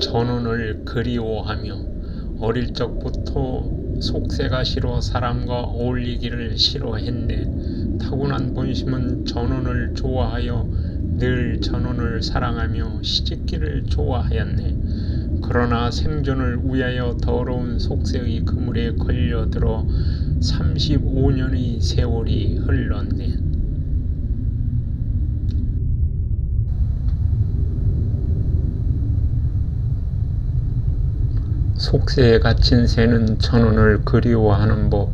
전원을 그리워하며 어릴 적부터 속세가 싫어 사람과 어울리기를 싫어했네. 타고난 본심은 전원을 좋아하여 늘 전원을 사랑하며 시집기를 좋아하였네. 그러나 생존을 위하여 더러운 속세의 그물에 걸려들어 35년의 세월이 흘렀네. 속세에 갇힌 새는 전원을 그리워하는 법.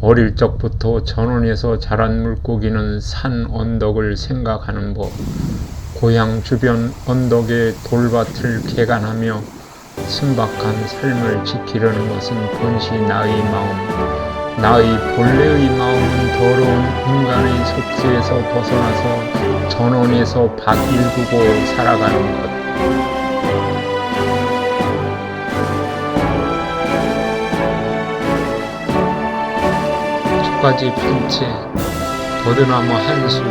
어릴 적부터 전원에서 자란 물고기는 산 언덕을 생각하는 법. 고향 주변 언덕의 돌밭을 개간하며 순박한 삶을 지키려는 것은 본시 나의 마음. 나의 본래의 마음은 더러운 인간의 속세에서 벗어나서 전원에서 박일 두고 살아가는 것. 초가지 편채, 버드나무 한 수,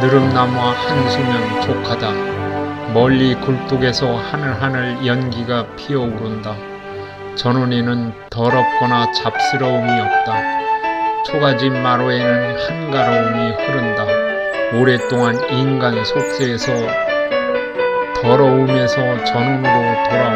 느릅나무와 한 수면 족하다. 멀리 굴뚝에서 하늘하늘 연기가 피어오른다. 전원에는 더럽거나 잡스러움이 없다. 초가지 마루에는 한가로움이 흐른다. 오랫동안 인간 속세에서 더러움에서 전원으로 돌아온 기쁨.